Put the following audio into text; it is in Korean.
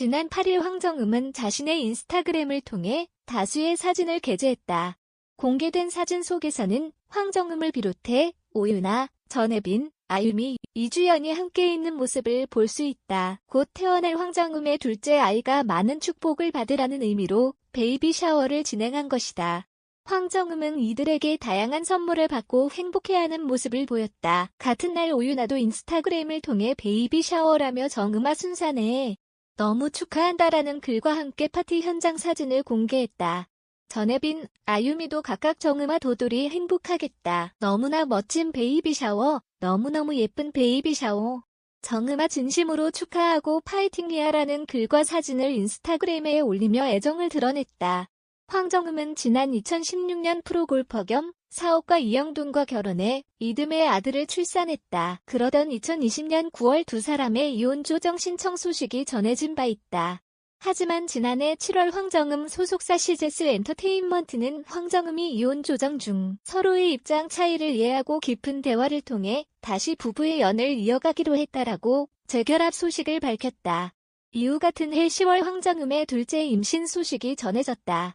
지난 8일 황정음은 자신의 인스타그램을 통해 다수의 사진을 게재했다. 공개된 사진 속에서는 황정음을 비롯해 오유나, 전혜빈, 아유미, 이주연이 함께 있는 모습을 볼 수 있다. 곧 태어날 황정음의 둘째 아이가 많은 축복을 받으라는 의미로 베이비 샤워를 진행한 것이다. 황정음은 이들에게 다양한 선물을 받고 행복해하는 모습을 보였다. 같은 날 오유나도 인스타그램을 통해 베이비 샤워라며 정음아 순산해 너무 축하한다라는 글과 함께 파티 현장 사진을 공개했다. 전혜빈, 아유미도 각각 정음아 도돌이 행복하겠다. 너무나 멋진 베이비 샤워, 너무너무 예쁜 베이비 샤워. 정음아 진심으로 축하하고 파이팅해야라는 글과 사진을 인스타그램에 올리며 애정을 드러냈다. 황정음은 지난 2016년 프로골퍼 겸 사업가 이영돈과 결혼해 이듬해 아들을 출산했다. 그러던 2020년 9월 두 사람의 이혼 조정 신청 소식이 전해진 바 있다. 하지만 지난해 7월 황정음 소속사 시제스 엔터테인먼트는 황정음이 이혼 조정 중 서로의 입장 차이를 이해하고 깊은 대화를 통해 다시 부부의 연을 이어가기로 했다라고 재결합 소식을 밝혔다. 이후 같은 해 10월 황정음의 둘째 임신 소식이 전해졌다.